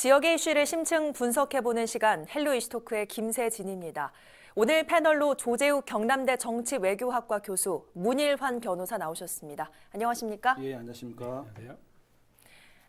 지역의 이슈를 심층 분석해보는 시간 헬로 이슈토크의 김세진입니다. 오늘 패널로 조재욱 경남대 정치 외교학과 교수, 문일환 변호사 나오셨습니다. 안녕하십니까? 예, 안녕하십니까. 안녕하세요.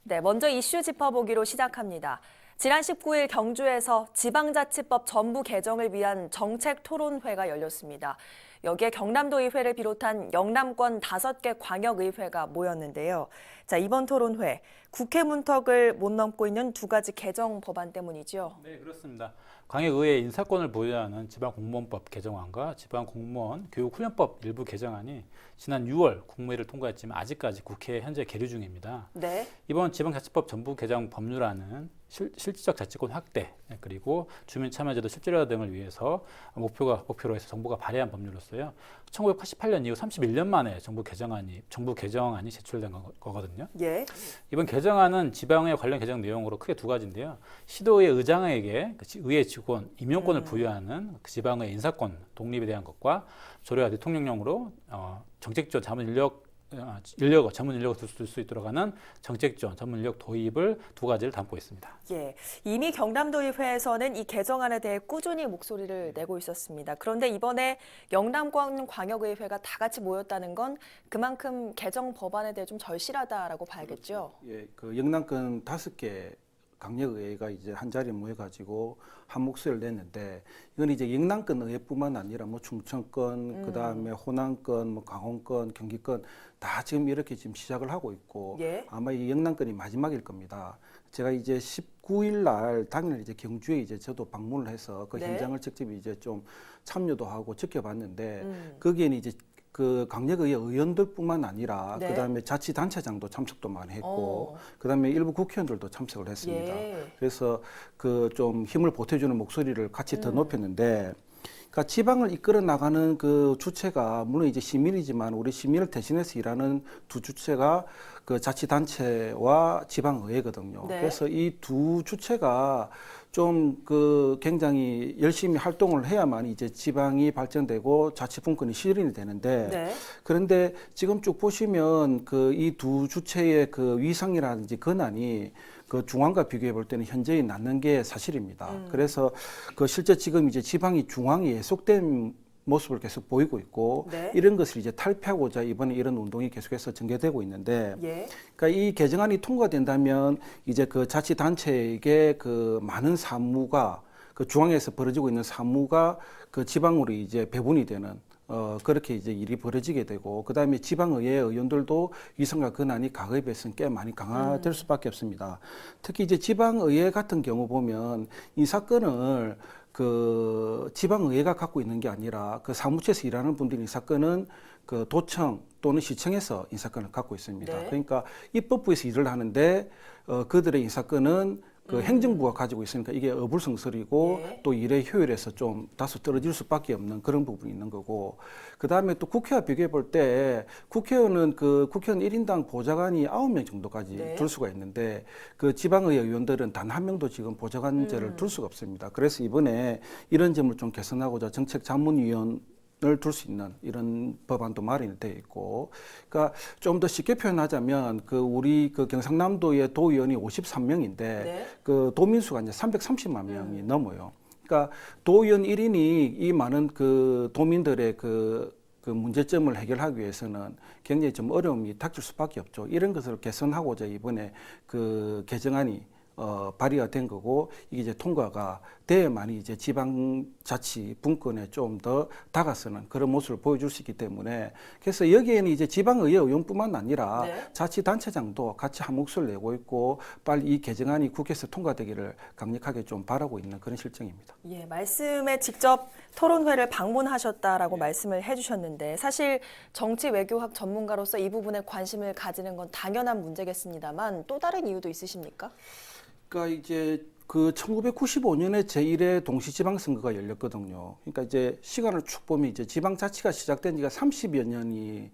네, 먼저 이슈 짚어보기로 시작합니다. 지난 19일 경주에서 지방자치법 전부 개정을 위한 정책 토론회가 열렸습니다. 여기에 경남도의회를 비롯한 영남권 다섯 개 광역의회가 모였는데요. 자, 이번 토론회 국회 문턱을 못 넘고 있는 두 가지 개정 법안 때문이죠. 네, 그렇습니다. 광역의회 인사권을 보유하는 지방공무원법 개정안과 지방공무원 교육훈련법 일부 개정안이 지난 6월 국무회를 통과했지만 아직까지 국회에 현재 계류 중입니다. 네. 이번 지방자치법 전부 개정 법률안은 실, 실질적 자치권 확대 그리고 주민 참여제도 실질화 등을 위해서 목표가 목표로 해서 정부가 발의한 법률로서 요. 1988년 이후 31년 만에 정부 개정안이 정부 개정안이 제출된 거- 거거든요. 예. 이번 개정안은 지방의 관련 개정 내용으로 크게 두 가지인데요. 시도의 의장에게 그 지- 의회 직원 임용권을 부여하는 그 지방의 인사권 독립에 대한 것과 조례와 대통령령으로 어, 정책지원 자문 인력 어, 인력 전문 인력을 둘수 있도록 하는 정책 지원 전문 인력 도입을 두 가지를 담고 있습니다. 예, 이미 경남도의회에서는 이 개정안에 대해 꾸준히 목소리를 내고 있었습니다. 그런데 이번에 영남권 광역의회가 다 같이 모였다는 건 그만큼 개정 법안에 대해 좀 절실하다라고 봐야겠죠. 예, 그 영남권 다섯 개 강력의회가 이제 한 자리에 모여가지고 한 목소리를 냈는데 이건 이제 영남권 의회뿐만 아니라 뭐 충청권, 그 다음에 호남권, 뭐 강원권, 경기권 다 지금 이렇게 지금 시작을 하고 있고 예. 아마 이 영남권이 마지막일 겁니다. 제가 이제 19일 날 당일 이제 경주에 이제 저도 방문을 해서 그 네. 현장을 직접 이제 좀 참여도 하고 지켜봤는데 음. 거기에는 이제 그 강력의회 의원들뿐만 아니라 네. 그다음에 자치단체장도 참석도 많이 했고 어. 그다음에 일부 국회의원들도 참석을 했습니다. 예. 그래서 그 좀 힘을 보태주는 목소리를 같이 음. 더 높였는데 그러니까 지방을 이끌어 나가는 그 주체가 물론 이제 시민이지만 우리 시민을 대신해서 일하는 두 주체가 그 자치단체와 지방의회거든요. 네. 그래서 이 두 주체가 좀 그 굉장히 열심히 활동을 해야만 이제 지방이 발전되고 자치분권이 실현이 되는데 네. 그런데 지금 쭉 보시면 그 이 두 주체의 그 위상이라든지 권한이 그 중앙과 비교해 볼 때는 현저히 낮는 게 사실입니다. 음. 그래서 그 실제 지금 이제 지방이 중앙이 예속된 모습을 계속 보이고 있고 네. 이런 것을 이제 탈피하고자 이번에 이런 운동이 계속해서 전개되고 있는데 예. 그러니까 이 개정안이 통과된다면 이제 그 자치 단체에게 그 많은 사무가 그 중앙에서 벌어지고 있는 사무가 그 지방으로 이제 배분이 되는 어 그렇게 이제 일이 벌어지게 되고 그 다음에 지방의회 의원들도 위상과 권한이 과거에 비해서는 꽤 많이 강화될 수밖에 없습니다. 특히 이제 지방의회 같은 경우 보면 이 사건을 그 지방의회가 갖고 있는 게 아니라 그 사무처에서 일하는 분들이 이 사건은 그 도청 또는 시청에서 인사권을 갖고 있습니다. 네. 그러니까 입법부에서 일을 하는데 어, 그들의 인사권은 그 행정부가 가지고 있으니까 이게 어불성설이고 네. 또 일의 효율에서 좀 다소 떨어질 수밖에 없는 그런 부분이 있는 거고 그 다음에 또 국회와 비교해 볼 때 국회의원은 그 국회의원 일인당 보좌관이 아홉 명 정도까지 네. 둘 수가 있는데 그 지방의회 의원들은 단 한 명도 지금 보좌관제를 음. 둘 수가 없습니다. 그래서 이번에 이런 점을 좀 개선하고자 정책 자문위원 을 둘 수 있는 이런 법안도 마련이 돼 있고, 그러니까 좀 더 쉽게 표현하자면 그 우리 그 경상남도의 도의원이 53명인데 네. 그 도민수가 이제 330만 명이 넘어요. 그러니까 도의원 1인이 이 많은 그 도민들의 그, 그 문제점을 해결하기 위해서는 굉장히 좀 어려움이 닥칠 수밖에 없죠. 이런 것을 개선하고자 이번에 그 개정안이 어, 발의가 된 거고 이게 이제 통과가 돼야만이 이제 지방자치 분권에 좀 더 다가서는 그런 모습을 보여줄 수 있기 때문에 그래서 여기에는 이제 지방의회 의원뿐만 아니라 네. 자치단체장도 같이 한 목소리를 내고 있고 빨리 이 개정안이 국회에서 통과되기를 강력하게 좀 바라고 있는 그런 실정입니다. 예, 말씀에 직접 토론회를 방문하셨다라고 네. 말씀을 해주셨는데 사실 정치 외교학 전문가로서 이 부분에 관심을 가지는 건 당연한 문제겠습니다만 또 다른 이유도 있으십니까? 그러니까 이제 그 1995년에 제1회 동시지방선거가 열렸거든요. 그러니까 이제 시간을 쭉 보면 이제 지방자치가 시작된 지가 30여 년이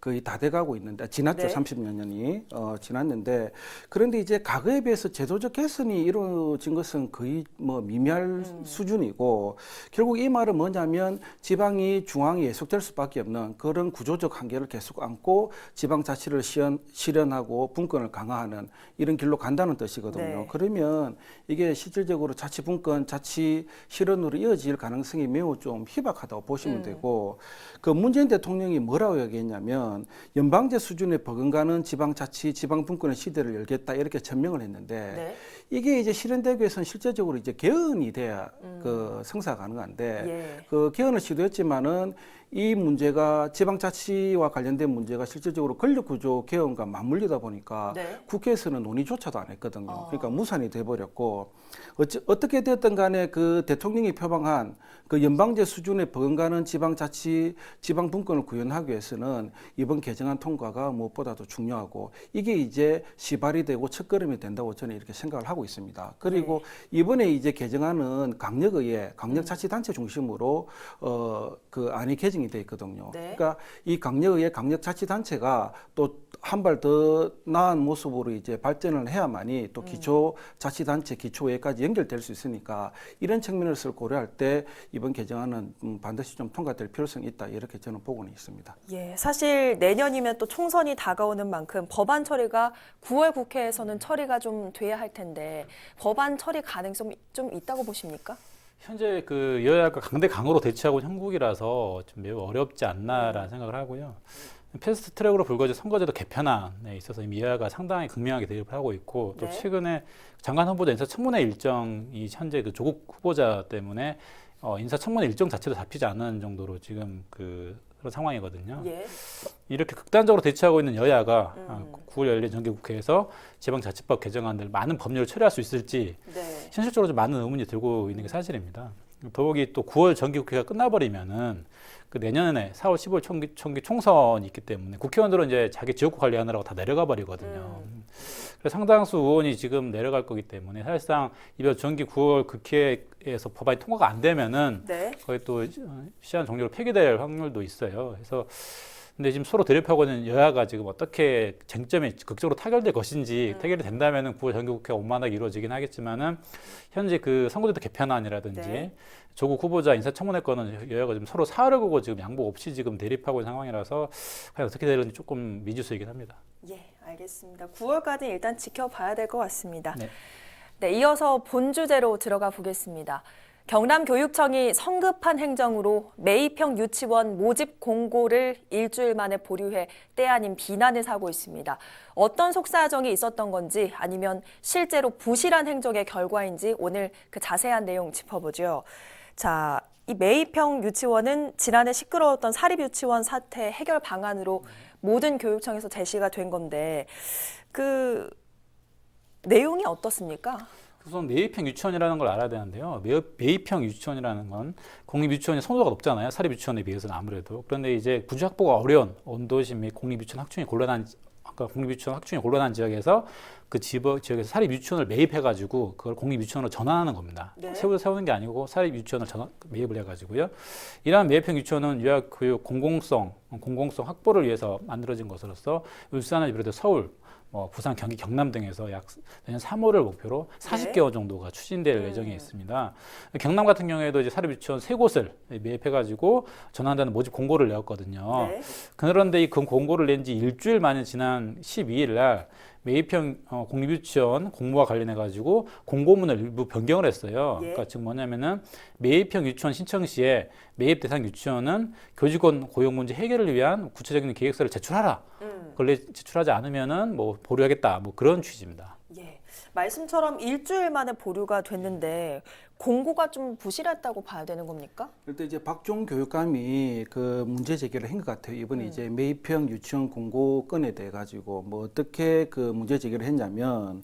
거의 다 돼가고 있는데 지났죠 네. 30여 년이 어, 지났는데 그런데 이제 과거에 비해서 제도적 개선이 이루어진 것은 거의 뭐 미미할 음. 수준이고 결국 이 말은 뭐냐면 지방이 중앙에 예속될 수밖에 없는 그런 구조적 한계를 계속 안고 지방 자치를 시연, 실현하고 분권을 강화하는 이런 길로 간다는 뜻이거든요. 네. 그러면 이게 실질적으로 자치 분권, 자치 실현으로 이어질 가능성이 매우 좀 희박하다고 보시면 음. 되고 그 문재인 대통령이 뭐라고 얘기했냐면 연방제 수준에 버금가는 지방 자치, 지방 분권의 시대를 열겠다 이렇게 천명을 했는데 네. 이게 이제 실현되기 위해서는 실제적으로 이제 개헌이 돼야 그 성사가 가능한데 음. 예. 그 개헌을 시도했지만은 이 문제가 지방자치와 관련된 문제가 실질적으로 권력구조 개헌과 맞물리다 보니까 네. 국회에서는 논의조차도 안 했거든요. 어. 그러니까 무산이 돼버렸고 어찌, 어떻게 되었든 간에 그 대통령이 표방한 그 연방제 수준에 버금가는 지방자치, 지방분권을 구현하기 위해서는 이번 개정안 통과가 무엇보다도 중요하고 이게 이제 시발이 되고 첫걸음이 된다고 저는 이렇게 생각을 하고 있습니다. 그리고 네. 이번에 이제 개정안은 강력의회, 음. 강력자치단체 중심으로 어, 그 안이 개정 이 돼 있거든요. 네. 그러니까 이 강력의회, 강력 자치단체가 또 한 발 더 나은 모습으로 이제 발전을 해야만이 음. 또 기초 자치단체, 기초의회까지 연결될 수 있으니까 이런 측면에서 고려할 때 이번 개정안은 음, 반드시 좀 통과될 필요성이 있다 이렇게 저는 보고는 있습니다. 예, 사실 내년이면 또 총선이 다가오는 만큼 법안 처리가 9월 국회에서는 처리가 좀 돼야 할 텐데 법안 처리 가능성이 좀 있다고 보십니까? 현재 그 여야가 강대 강으로 대치하고 있는 형국이라서 좀 매우 어렵지 음. 않나라는 생각을 하고요. 패스트 트랙으로 불거진 선거제도 개편안에 있어서 이미 여야가 상당히 극명하게 대립을 하고 있고 또 네. 최근에 장관 후보자 인사 청문회 일정이 현재 그 조국 후보자 때문에 어, 인사청문회 일정 자체도 잡히지 않는 정도로 지금 그 그런 상황이거든요. 예. 이렇게 극단적으로 대치하고 있는 여야가 음. 아, 9월 열린 정기국회에서 지방자치법 개정안들 많은 법률을 처리할 수 있을지 네. 현실적으로 좀 많은 의문이 들고 있는 게 사실입니다. 더욱이 또 9월 정기국회가 끝나버리면은 그 내년에 4월 15일 총기, 총기 총선이 있기 때문에 국회의원들은 이제 자기 지역구 관리하느라고 다 내려가 버리거든요. 그래서 상당수 의원이 지금 내려갈 거기 때문에 사실상 이번 정기 9월 국회에서 법안이 통과가 안 되면은 네. 거의 또 시한 종료로 폐기될 확률도 있어요. 그래서 근데 지금 서로 대립하고 있는 여야가 지금 어떻게 쟁점이 극적으로 타결될 것인지 타결이 된다면은 9월 정기국회가 원만하게 이루어지긴 하겠지만은 현재 그 선거제도 개편안이라든지 네. 조국 후보자 인사청문회 건은 여야가 지금 서로 사활을 보고 지금 양보 없이 지금 대립하고 있는 상황이라서 과연 어떻게 될지 조금 미지수이긴 합니다. 예, 알겠습니다. 9월까지 일단 지켜봐야 될 것 같습니다. 네. 네, 이어서 본 주제로 들어가 보겠습니다. 경남교육청이 성급한 행정으로 매입형 유치원 모집 공고를 일주일 만에 보류해 때 아닌 비난을 사고 있습니다. 어떤 속사정이 있었던 건지 아니면 실제로 부실한 행정의 결과인지 오늘 그 자세한 내용 짚어보죠. 자, 이 매입형 유치원은 지난해 시끄러웠던 사립유치원 사태 해결 방안으로 모든 교육청에서 제시가 된 건데 그 내용이 어떻습니까? 우선 매입형 유치원이라는 걸 알아야 되는데요. 매입, 매입형 유치원이라는 건 공립 유치원의 선호도가 높잖아요. 사립 유치원에 비해서는 아무래도. 그런데 이제 부지 확보가 어려운 원도심 및 공립 유치원 학충이 곤란한 아까 공립 유치원 학충이 곤란한 지역에서 그 지역, 지역에서 사립 유치원을 매입해가지고 그걸 공립 유치원으로 전환하는 겁니다. 네. 세우 세우는 게 아니고 사립 유치원을 전환, 매입을 해가지고요. 이러한 매입형 유치원은 유아교육 공공성, 공공성 확보를 위해서 만들어진 것으로서 울산을 비롯해 서울, 뭐 부산, 경기, 경남 등에서 약 내년 3월을 목표로 40개월 정도가 추진될 음. 예정에 있습니다. 경남 같은 경우에도 이제 사립 유치원 세 곳을 매입해가지고 전환하는 모집 공고를 내었거든요. 네. 그런데 이 그 공고를 낸 지 일주일 만에 지난 12일 날 매입형 어, 공립유치원 공모와 관련해 가지고 공고문을 일부 변경을 했어요. 예. 그러니까 즉 뭐냐면은 매입형 유치원 신청 시에 매입 대상 유치원은 교직원 고용 문제 해결을 위한 구체적인 계획서를 제출하라. 음. 그걸 제출하지 않으면은 뭐 보류하겠다. 뭐 그런 취지입니다. 예. 말씀처럼 일주일 만에 보류가 됐는데 공고가 좀 부실했다고 봐야 되는 겁니까? 일단 이제 박종 교육감이 그 문제 제기를 한 것 같아요. 이번에 이제 매입형 유치원 공고 건에 대해 가지고 뭐 어떻게 그 문제 제기를 했냐면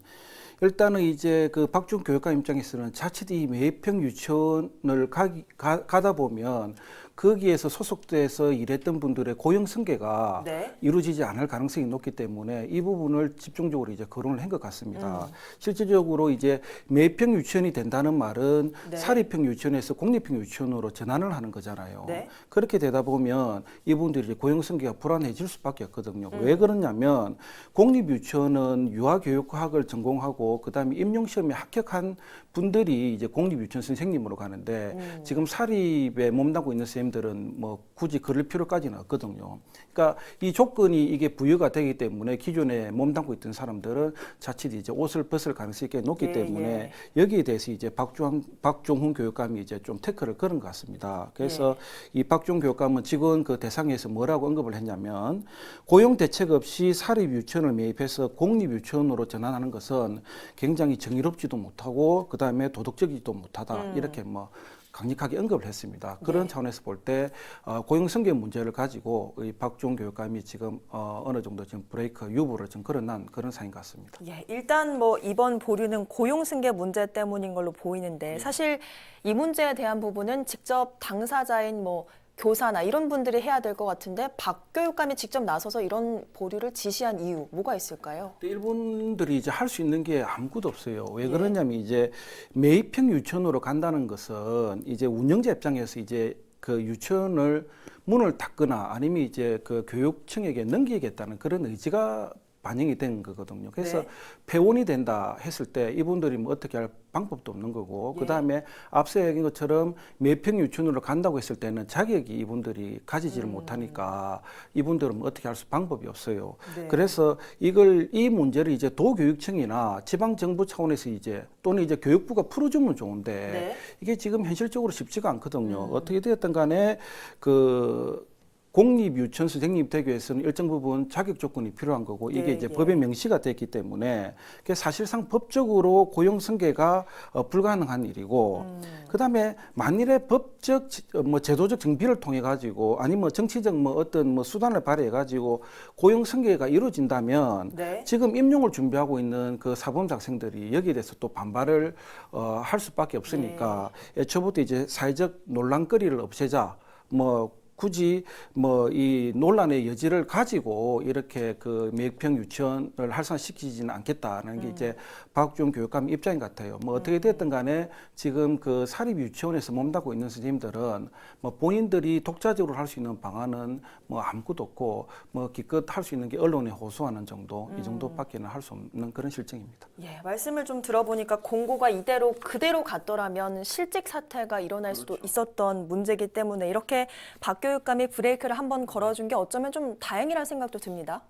일단은 이제 그 박종 교육감 입장에서는 자칫 이 매입형 유치원을 가, 가, 가다 보면 거기에서 소속돼서 일했던 분들의 고용 승계가 네. 이루어지지 않을 가능성이 높기 때문에 이 부분을 집중적으로 이제 거론을 한 것 같습니다. 음. 실질적으로 이제 매평 유치원이 된다는 말은 네. 사립형 유치원에서 공립형 유치원으로 전환을 하는 거잖아요. 네. 그렇게 되다 보면 이분들이 이제 고용 승계가 불안해질 수밖에 없거든요. 음. 왜 그러냐면 공립 유치원은 유아교육학을 전공하고 그다음에 임용 시험에 합격한 분들이 이제 공립 유치원 선생님으로 가는데 음. 지금 사립에 몸담고 있는 선생님 들은 뭐 굳이 그럴 필요까지는 없거든요. 그러니까 이 조건이 이게 부여가 되기 때문에 기존에 몸담고 있던 사람들은 자칫 이제 옷을 벗을 가능성이 꽤 높기 예, 때문에 여기에 대해서 이제 박주환, 박종훈 교육감이 이제 좀 태클을 걸은 것 같습니다. 그래서 예. 이 박종 교육감은 직원 그 대상에서 뭐라고 언급을 했냐면 고용 대책 없이 사립 유치원을 매입해서 공립 유치원으로 전환하는 것은 굉장히 정의롭지도 못하고 그 다음에 도덕적이지도 못하다 음. 이렇게 뭐 강력하게 언급을 했습니다. 그런 네. 차원에서 볼때 어, 고용 승계 문제를 가지고 이 박종 교육감이 지금 어, 어느 정도 지금 브레이크 유보를 좀 걸어난 그런 상인 것 같습니다. 예, 일단 뭐 이번 보류는 고용 승계 문제 때문인 걸로 네. 보이는데 사실 이 문제에 대한 부분은 직접 당사자인 뭐 교사나 이런 분들이 해야 될 것 같은데 박 교육감이 직접 나서서 이런 보류를 지시한 이유 뭐가 있을까요? 일본들이 이제 할 수 있는 게 아무것도 없어요. 왜 예. 그러냐면 이제 매입형 유치원으로 간다는 것은 이제 운영자 입장에서 이제 그 유치원을 문을 닫거나 아니면 이제 그 교육청에게 넘기겠다는 그런 의지가 반영이 된 거거든요. 그래서 네. 폐원이 된다 했을 때 이분들이 뭐 어떻게 할 방법도 없는 거고 예. 그 다음에 앞서 얘기한 것처럼 매평 유치원으로 간다고 했을 때는 자격이 이분들이 가지지를 음. 못하니까 이분들은 뭐 어떻게 할 수 방법이 없어요. 네. 그래서 이걸 이 문제를 이제 도교육청이나 지방 정부 차원에서 이제 또는 이제 교육부가 풀어주면 좋은데 네. 이게 지금 현실적으로 쉽지가 않거든요. 음. 어떻게 되었든 간에 그 공립 유치원 선생님 되기 위해서는 일정 부분 자격 조건이 필요한 거고 이게 네, 이제 예. 법에 명시가 됐기 때문에 그게 사실상 법적으로 고용 승계가 어, 불가능한 일이고 음. 그다음에 만일에 법적 지- 어, 뭐 제도적 정비를 통해 가지고 아니면 뭐 정치적 뭐 어떤 뭐 수단을 발휘해 가지고 고용 승계가 이루어진다면 네. 지금 임용을 준비하고 있는 그 사범자 학생들이 여기에 대해서 또 반발을 어, 할 수밖에 없으니까 네. 애초부터 이제 사회적 논란거리를 없애자 뭐 굳이 뭐 이 논란의 여지를 가지고 이렇게 그 매평 유치원을 활성화시키지는 않겠다는 게 음. 이제 박준 교육감 입장인 것 같아요. 뭐 어떻게 됐든 간에 지금 그 사립 유치원에서 몸담고 있는 선생님들은 뭐 본인들이 독자적으로 할 수 있는 방안은 뭐 아무것도 없고 뭐 기껏 할 수 있는 게 언론에 호소하는 정도 이 정도밖에는 할 수 없는 그런 실정입니다. 예, 말씀을 좀 들어보니까 공고가 이대로 그대로 갔더라면 실직 사태가 일어날 수도 그렇죠. 있었던 문제이기 때문에 이렇게 박 교육감이 브레이크를 한번 걸어준 게 어쩌면 좀 다행이라는 생각도 듭니다.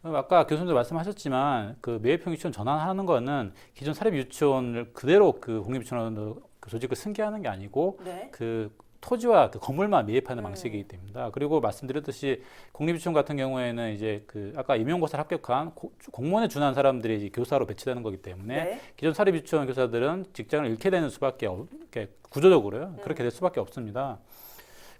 그럼 아까 교수님도 말씀하셨지만 그 매입형 유치원 전환하는 거는 기존 사립 유치원을 그대로 그 공립 유치원으로 그 조직을 승계하는 게 아니고 네. 그 토지와 그 건물만 매입하는 음. 방식이기 때문입니다. 그리고 말씀드렸듯이 공립유치원 같은 경우에는 이제 그 아까 임용고사를 합격한 고- 공무원에 준한 사람들이 이제 교사로 배치되는 거기 때문에 네. 기존 사립유치원 교사들은 직장을 잃게 되는 수밖에 없, 구조적으로요. 음. 그렇게 될 수밖에 없습니다.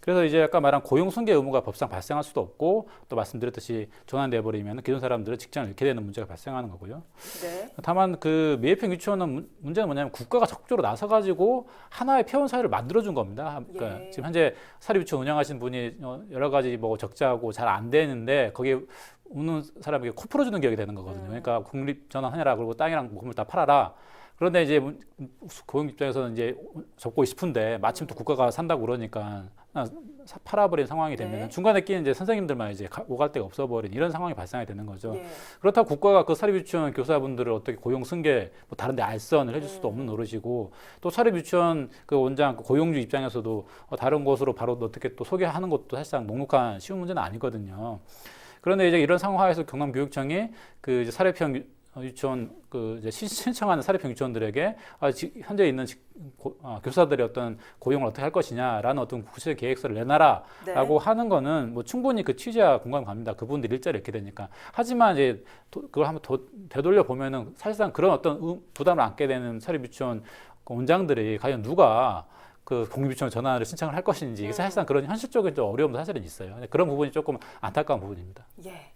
그래서 이제 아까 말한 고용 승계 의무가 법상 발생할 수도 없고 또 말씀드렸듯이 전환돼 버리면 기존 사람들은 직장을 잃게 되는 문제가 발생하는 거고요. 네. 다만 그 매입형 유치원은 문- 문제는 뭐냐면 국가가 적극적으로 나서 가지고 하나의 폐원 사회를 만들어 준 겁니다. 그러니까 예. 지금 현재 사립 유치원 운영하시는 분이 어, 여러 가지 뭐 적자하고 잘 안 되는데 거기에 우는 사람에게 코 풀어주는 격이 되는 거거든요. 음. 그러니까 국립 전환하라 그리고 땅이랑 건물 다 팔아라. 그런데 이제 문- 고용 입장에서는 이제 접고 싶은데 마침 또 국가가 산다고 그러니까 팔아버린 상황이 되면 네. 중간에 끼는 이제 선생님들만 이제 가- 오갈 데가 없어버린 이런 상황이 발생하게 되는 거죠. 예. 그렇다고 국가가 그 사립 유치원 교사분들을 어떻게 고용 승계 뭐 다른 데 알선을 해줄 수도 없는 노릇이고 또 사립 유치원 그 원장 그 고용주 입장에서도 어, 다른 곳으로 바로 어떻게 또 소개하는 것도 사실상 녹록한 쉬운 문제는 아니거든요. 그런데 이제 이런 상황에서 경남교육청이 그 이제 사립형 유- 어, 유치원 그 이제 신- 신청하는 사립형 유치원들에게 아, 지, 현재 있는 직- 고, 아, 교사들의 어떤 고용을 어떻게 할 것이냐라는 어떤 구체적 계획서를 내놔라 네. 라고 하는 거는 뭐 충분히 그 취지와 공감 갑니다. 그분들 일자리 잃게 되니까. 하지만 이제 도- 그걸 한번 더 되돌려 보면은 사실상 그런 어떤 음- 부담을 안게 되는 사립 유치원 그 원장들이 과연 누가 그 공립유치원 전환을 신청을 할 것인지 이게 사실상 그런 현실적인 좀 어려움도 사실은 있어요. 그런 부분이 조금 안타까운 부분입니다. 예.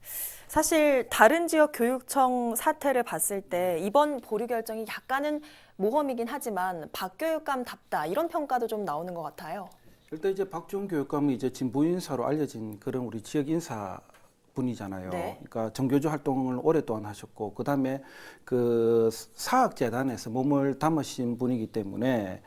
사실 다른 지역 교육청 사태를 봤을 때 이번 보류 결정이 약간은 모험이긴 하지만 박 교육감답다 이런 평가도 좀 나오는 것 같아요. 일단 이제 박지원 교육감이 이제 진보 인사로 알려진 그런 우리 지역 인사 분이잖아요. 네. 그러니까 정교조 활동을 오랫동안 하셨고 그다음에 그 사학 재단에서 몸을 담으신 분이기 때문에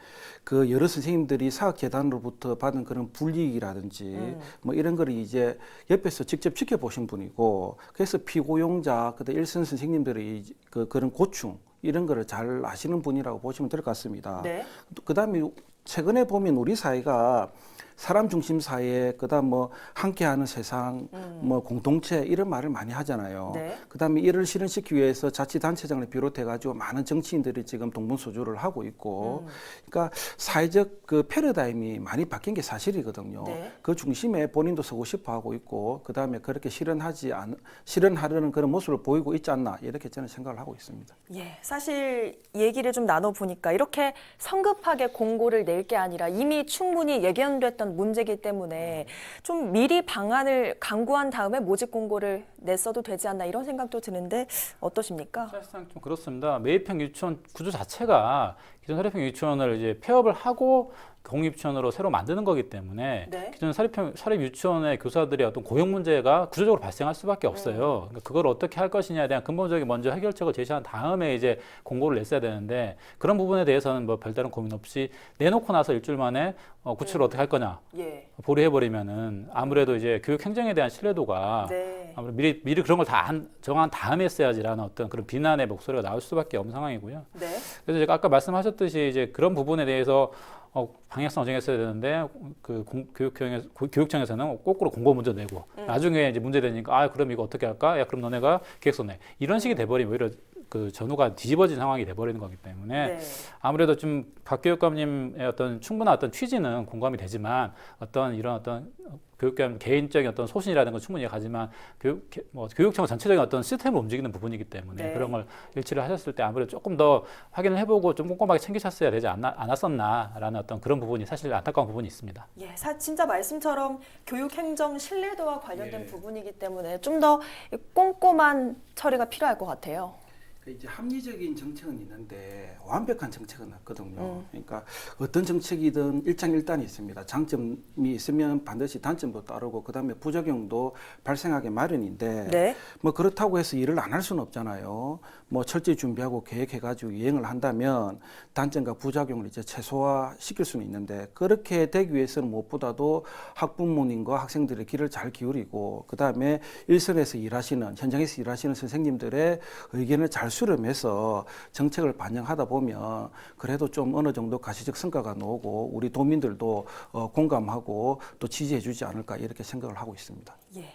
그 여러 선생님들이 사학 재단으로부터 받은 그런 불이익이라든지 뭐 이런 거를 이제 옆에서 직접 지켜보신 분이고 그래서 피고용자 그다음 일선 선생님들의 이- 그 그런 고충 이런 거를 잘 아시는 분이라고 보시면 될 것 같습니다. 네. 그다음에 최근에 보면 우리 사회가 사람 중심 사회, 그다음 뭐 함께하는 세상, 뭐 공동체 이런 말을 많이 하잖아요. 네. 그다음에 이를 실현시키기 위해서 자치단체장을 비롯해 가지고 많은 정치인들이 지금 동분서주를 하고 있고, 그러니까 사회적 그 패러다임이 많이 바뀐 게 사실이거든요. 네. 그 중심에 본인도 서고 싶어 하고 있고, 그다음에 그렇게 실현하지 않 실현하려는 그런 모습을 보이고 있지 않나 이렇게 저는 생각을 하고 있습니다. 예, 사실 얘기를 좀 나눠 보니까 이렇게 성급하게 공고를 낼 게 아니라 이미 충분히 예견됐던 문제이기 때문에 좀 미리 방안을 강구한 다음에 모집 공고를 냈어도 되지 않나 이런 생각도 드는데 어떠십니까? 사실상 좀 그렇습니다. 매입형 유치원 구조 자체가 기존 사립형 유치원을 이제 폐업을 하고 공립 유치원으로 새로 만드는 거기 때문에 네. 기존 사립형 사립 유치원의 교사들의 어떤 고용 문제가 구조적으로 발생할 수밖에 없어요. 그러니까 그걸 어떻게 할 것이냐에 대한 근본적인 먼저 해결책을 제시한 다음에 이제 공고를 냈어야 되는데 그런 부분에 대해서는 뭐 별다른 고민 없이 내놓고 나서 일주일 만에 어, 구체로 어떻게 할 거냐 예. 보류해버리면은 아무래도 이제 교육 행정에 대한 신뢰도가 네. 아무래도 미리 미리 그런 걸 다 정한 다음에 했어야지라는 어떤 그런 비난의 목소리가 나올 수밖에 없는 상황이고요. 네. 그래서 제가 아까 말씀하셨듯이 이제 그런 부분에 대해서 어, 방향성을 정했어야 되는데 그 공- 교육청에 고- 교육청에서는 거꾸로 공고 문제 내고 나중에 이제 문제 되니까 아 그럼 이거 어떻게 할까? 야 그럼 너네가 계획서 내 이런 식이 돼버리면 오히려 그 전후가 뒤집어진 상황이 돼버리는 거기 때문에 네. 아무래도 좀 박 교육감님의 어떤 충분한 어떤 취지는 공감이 되지만 어떤 이런 어떤 교육감 개인적인 어떤 소신이라는 건 충분히 가지만 교육 뭐 교육청 전체적인 어떤 시스템을 움직이는 부분이기 때문에 네. 그런 걸 일치를 하셨을 때 아무래도 조금 더 확인을 해보고 좀 꼼꼼하게 챙기셨어야 되지 않나, 않았었나라는 어떤 그런 부분이 사실 안타까운 부분이 있습니다. 예, 사, 진짜 말씀처럼 교육 행정 신뢰도와 관련된 예. 부분이기 때문에 좀 더 꼼꼼한 처리가 필요할 것 같아요. 그 이제 합리적인 정책은 있는데 완벽한 정책은 없거든요. 음. 그러니까 어떤 정책이든 일장일단이 있습니다. 장점이 있으면 반드시 단점도 따르고 그다음에 부작용도 발생하기 마련인데 네. 뭐 그렇다고 해서 일을 안 할 수는 없잖아요. 뭐 철저히 준비하고 계획해 가지고 이행을 한다면 단점과 부작용을 이제 최소화 시킬 수는 있는데 그렇게 되기 위해서는 무엇보다도 학부모님과 학생들의 길을 잘 기울이고 그 다음에 일선에서 일하시는 현장에서 일하시는 선생님들의 의견을 잘 수렴해서 정책을 반영하다 보면 그래도 좀 어느 정도 가시적 성과가 나오고 우리 도민들도 어, 공감하고 또 지지해주지 않을까 이렇게 생각을 하고 있습니다. 예.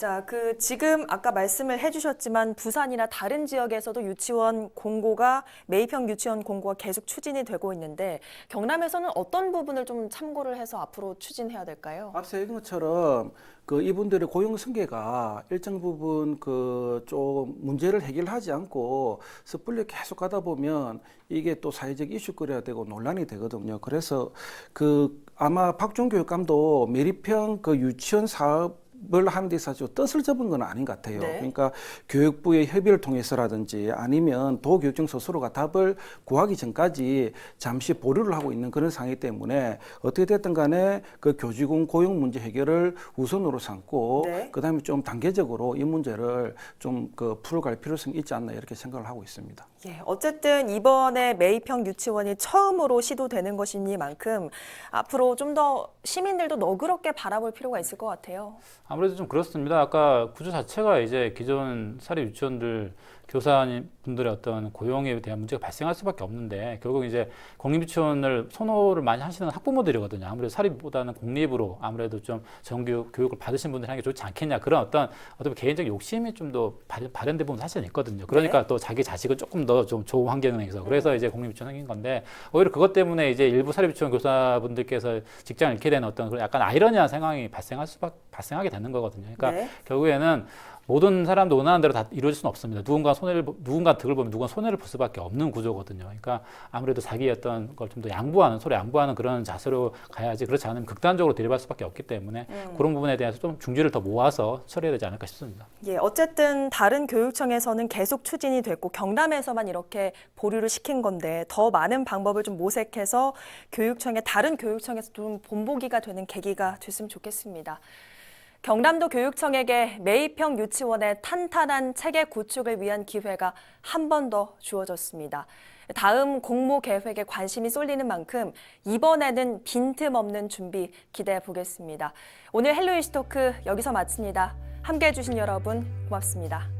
자, 그 지금 아까 말씀을 해주셨지만 부산이나 다른 지역에서도 유치원 공고가 매입형 유치원 공고가 계속 추진이 되고 있는데 경남에서는 어떤 부분을 좀 참고를 해서 앞으로 추진해야 될까요? 앞서 얘기한 것처럼 그 이분들의 고용 승계가 일정 부분 그 좀 문제를 해결하지 않고 섣불리 계속 가다 보면 이게 또 사회적 이슈거리가 되고 논란이 되거든요. 그래서 그 아마 박종 교육감도 매립형 그 유치원 사업 을 하는 데 있어서 뜻을 접은 건 아닌 것 같아요. 네. 그러니까 교육부의 협의를 통해서라든지 아니면 도교육청 스스로가 답을 구하기 전까지 잠시 보류를 하고 있는 그런 상황이기 때문에 어떻게 됐든 간에 그 교직원 고용 문제 해결을 우선으로 삼고 네. 그다음에 좀 단계적으로 이 문제를 좀 그 풀어갈 필요성이 있지 않나 이렇게 생각을 하고 있습니다. 예, 어쨌든 이번에 매입형 유치원이 처음으로 시도되는 것이니만큼 앞으로 좀 더 시민들도 너그럽게 바라볼 필요가 있을 것 같아요. 아무래도 좀 그렇습니다. 아까 구조 자체가 이제 기존 사립 유치원들 교사분들의 어떤 고용에 대한 문제가 발생할 수밖에 없는데 결국 이제 공립 유치원을 선호를 많이 하시는 학부모들이거든요. 아무래도 사립보다는 공립으로 아무래도 좀 정규 교육을 받으신 분들이 하는 게 좋지 않겠냐 그런 어떤 어떤 개인적인 욕심이 좀 더 발현된 부분 사실은 있거든요. 그러니까 또 자기 자식을 조금 더 좀 좋은 환경에서 그래서 이제 공립 유치원 생긴 건데 오히려 그것 때문에 이제 일부 사립 유치원 교사분들께서 직장을 잃게 되는 어떤 그런 약간 아이러니한 상황이 발생할 수밖 발생하게 되는 거거든요. 그러니까 네. 결국에는 모든 사람도 원하는 대로 다 이루어질 수는 없습니다. 누군가 손해를 보- 누군가 득을 보면 누군가 손해를 볼 수밖에 없는 구조거든요. 그러니까 아무래도 자기 어떤 걸 좀 더 양보하는 서로 양보하는 그런 자세로 가야지 그렇지 않으면 극단적으로 데려갈 수밖에 없기 때문에 그런 부분에 대해서 좀 중지를 더 모아서 처리해야 되지 않을까 싶습니다. 예, 어쨌든 다른 교육청에서는 계속 추진이 됐고 경남에서만 이렇게 보류를 시킨 건데 더 많은 방법을 좀 모색해서 교육청의 다른 교육청에서 좀 본보기가 되는 계기가 됐으면 좋겠습니다. 경남도 교육청에게 매입형 유치원의 탄탄한 체계 구축을 위한 기회가 한 번 더 주어졌습니다. 다음 공모 계획에 관심이 쏠리는 만큼 이번에는 빈틈없는 준비 기대해 보겠습니다. 오늘 헬로 이슈토크 여기서 마칩니다. 함께 해 주신 여러분 고맙습니다.